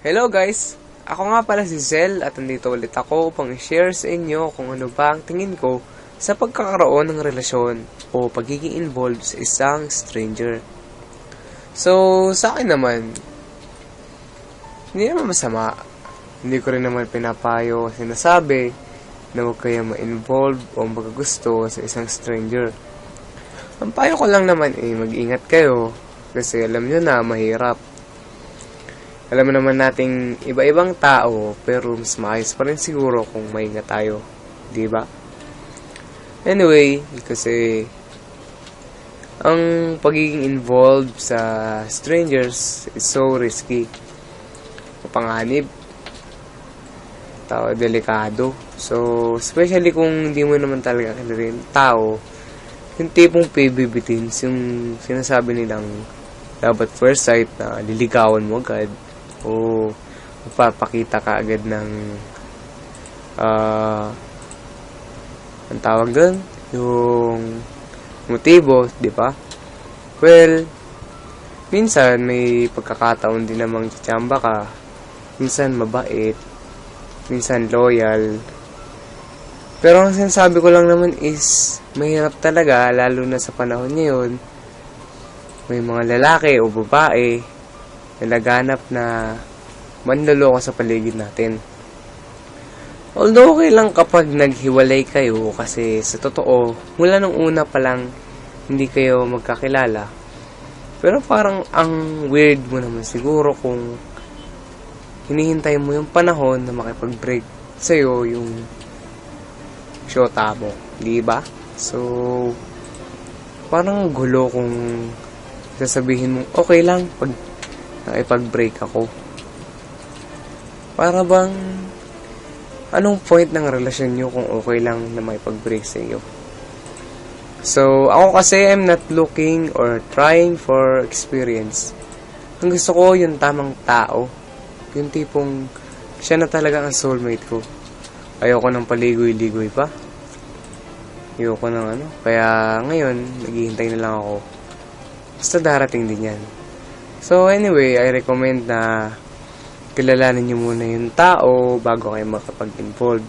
Hello guys! Ako nga pala si Zel at nandito ulit ako upang i-share sa inyo kung ano ba ang tingin ko sa pagkakaroon ng relasyon o pagiging involved sa isang stranger. So, sa akin naman, hindi naman masama. Hindi ko rin naman pinapayo sinasabi na huwag kayo ma-involve o magagusto sa isang stranger. Ang payo ko lang naman eh, mag-ingat kayo kasi alam nyo na, mahirap. Alam mo naman nating iba-ibang tao, pero mas maayos pa rin siguro kung maingat tayo. Ba? Anyway, kasi ang pagiging involved sa strangers is so risky. Mapanganib. Tao, delikado. So, especially kung hindi mo naman talaga kilala tao, yung tipong PBB yung sinasabi nilang dapat first sight na liligawan mo agad o magpapakita ka agad ng ah ang tawag doon yung motibo, di ba? Well, minsan may pagkakataon din namang tsamba ka. Minsan mabait. Minsan loyal. Pero ang sinasabi ko lang naman is, mahirap talaga, lalo na sa panahon ngayon. May mga lalaki o babae na laganap na manloloko sa paligid natin. Although okay lang kapag naghiwalay kayo kasi sa totoo, mula nung una pa lang hindi kayo magkakilala. Pero parang ang weird mo naman siguro kung hinihintay mo yung panahon na makipag-break sa'yo yung shota mo. Di ba? So, parang gulo kung sasabihin mo, okay lang pag nakipag-break ako. Para bang, anong point ng relasyon nyo kung okay lang na may pag-break sa iyo? So, ako kasi I'm not looking or trying for experience. Ang gusto ko yung tamang tao. Yung tipong siya na talaga ang soulmate ko. Ayoko ng paligoy-ligoy pa. Ayoko ng ano. Kaya ngayon, naghihintay na lang ako. Basta darating din yan. So anyway, I recommend na kilalanin nyo muna yung tao bago kayo makapag-involve.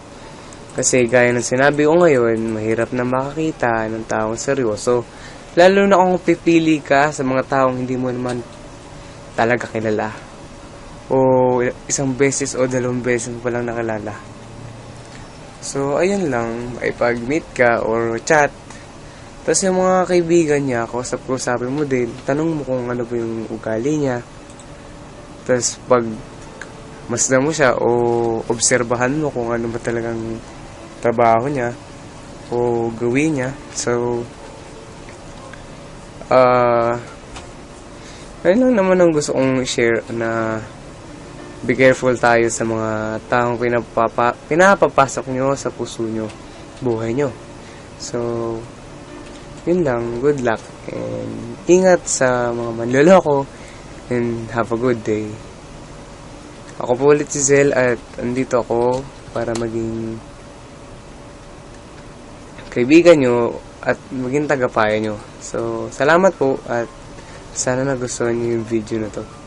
Kasi gaya ng sinabi ko ngayon, mahirap na makakita ng taong seryoso. Lalo na kung pipili ka sa mga taong hindi mo naman talaga kilala. O isang beses o dalawang beses mo palang nakilala. So, ayun lang. Ay pag-meet ka or chat. Tapos yung mga kaibigan niya, kausap-kausapin mo din. Tanong mo kung ano po yung ugali niya. Tapos pag masdan mo siya o obserbahan mo kung ano ba talagang trabaho niya o gawin niya. So, ah, uh, lang naman ang gusto kong share na be careful tayo sa mga taong pinapapa, pinapapasok nyo sa puso nyo, buhay nyo. So, yun lang, good luck, and ingat sa mga manloloko, and have a good day. Ako po ulit si Zel at andito ako para maging kaibigan nyo at maging tagapayo nyo. So, salamat po at sana nagustuhan nyo yung video na to.